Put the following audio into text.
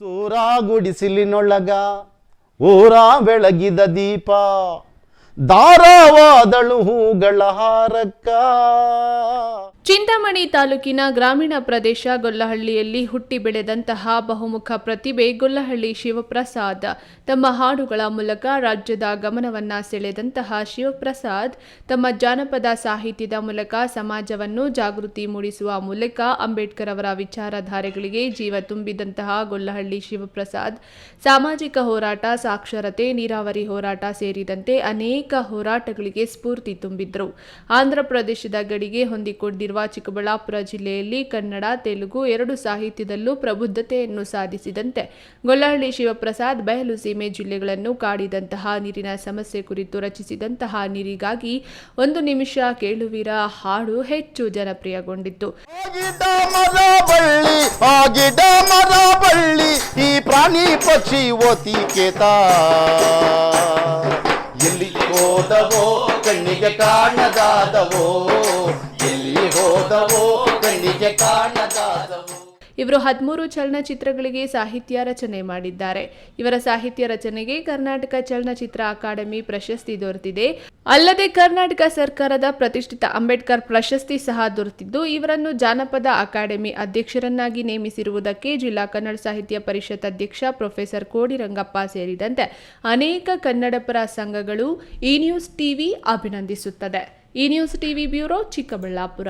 ಸೂರ ಗುಡಿಸಿಲಿನೊಳಗ ಊರ ಬೆಳಗಿದ ದೀಪ ದಾರವಾದಳು ಹೂಗಳ ಹಾರಕ್ಕ. ಚಿಂತಾಮಣಿ ತಾಲೂಕಿನ ಗ್ರಾಮೀಣ ಪ್ರದೇಶ ಗೊಲ್ಲಹಳ್ಳಿಯಲ್ಲಿ ಹುಟ್ಟಿ ಬೆಳೆದಂತಹ ಬಹುಮುಖ ಪ್ರತಿಭೆ ಗೊಲ್ಲಹಳ್ಳಿ ಶಿವಪ್ರಸಾದ್. ತಮ್ಮ ಹಾಡುಗಳ ಮೂಲಕ ರಾಜ್ಯದ ಗಮನವನ್ನ ಸೆಳೆದಂತಹ ಶಿವಪ್ರಸಾದ್ ತಮ್ಮ ಜಾನಪದ ಸಾಹಿತ್ಯದ ಮೂಲಕ ಸಮಾಜವನ್ನು ಜಾಗೃತಿ ಮೂಡಿಸುವ ಮೂಲಕ ಅಂಬೇಡ್ಕರ್ ಅವರ ವಿಚಾರಧಾರೆಗಳಿಗೆ ಜೀವ ತುಂಬಿದಂತಹ ಗೊಲ್ಲಹಳ್ಳಿ ಶಿವಪ್ರಸಾದ್. ಸಾಮಾಜಿಕ ಹೋರಾಟ, ಸಾಕ್ಷರತೆ, ನೀರಾವರಿ ಹೋರಾಟ ಸೇರಿದಂತೆ ಅನೇಕ ಹೋರಾಟಗಳಿಗೆ ಸ್ಫೂರ್ತಿ ತುಂಬಿದ್ರು. ಆಂಧ್ರಪ್ರದೇಶದ ಗಡಿಗೆ ಹೊಂದಿಕೊಂಡಿರುವ ಚಿಕ್ಕಬಳ್ಳಾಪುರ ಜಿಲ್ಲೆಯಲ್ಲಿ ಕನ್ನಡ, ತೆಲುಗು ಎರಡು ಸಾಹಿತ್ಯದಲ್ಲೂ ಪ್ರಬುದ್ಧತೆಯನ್ನು ಸಾಧಿಸಿದಂತೆ ಗೊಲ್ಲಹಳ್ಳಿ ಶಿವಪ್ರಸಾದ್ ಬಯಲು ಸೀಮೆ ಜಿಲ್ಲೆಗಳನ್ನು ಕಾಡಿದಂತಹ ನೀರಿನ ಸಮಸ್ಯೆ ಕುರಿತು ರಚಿಸಿದಂತಹ ನೀರಿಗಾಗಿ ಒಂದು ನಿಮಿಷ ಕೇಳುವಿರ? ಹಾಡು ಹೆಚ್ಚು ಜನಪ್ರಿಯಗೊಂಡಿತ್ತು. ಪ್ರಾಣಿ ಪಕ್ಷಿ ಎಲ್ಲಿ ಹೋದವೋ, ಕಣ್ಣಿಗೆ ಕಾಣದಾದವೋ ಇವರು ಹದಿಮೂರು ಚಲನಚಿತ್ರಗಳಿಗೆ ಸಾಹಿತ್ಯ ರಚನೆ ಮಾಡಿದ್ದಾರೆ. ಇವರ ಸಾಹಿತ್ಯ ರಚನೆಗೆ ಕರ್ನಾಟಕ ಚಲನಚಿತ್ರ ಅಕಾಡೆಮಿ ಪ್ರಶಸ್ತಿ ದೊರೆತಿದೆ. ಅಲ್ಲದೆ ಕರ್ನಾಟಕ ಸರ್ಕಾರದ ಪ್ರತಿಷ್ಠಿತ ಅಂಬೇಡ್ಕರ್ ಪ್ರಶಸ್ತಿ ಸಹ ದೊರೆತಿದ್ದು, ಇವರನ್ನು ಜಾನಪದ ಅಕಾಡೆಮಿ ಅಧ್ಯಕ್ಷರನ್ನಾಗಿ ನೇಮಿಸಿರುವುದಕ್ಕೆ ಜಿಲ್ಲಾ ಕನ್ನಡ ಸಾಹಿತ್ಯ ಪರಿಷತ್ ಅಧ್ಯಕ್ಷ ಪ್ರೊಫೆಸರ್ ಕೋಡಿರಂಗಪ್ಪ ಸೇರಿದಂತೆ ಅನೇಕ ಕನ್ನಡಪರ ಸಂಘಗಳು ಈ ನ್ಯೂಸ್ ಟಿವಿ ಅಭಿನಂದಿಸುತ್ತದೆ. ಈ ನ್ಯೂಸ್ ಟಿವಿ ಬ್ಯೂರೋ ಚಿಕ್ಕಬಳ್ಳಾಪುರ.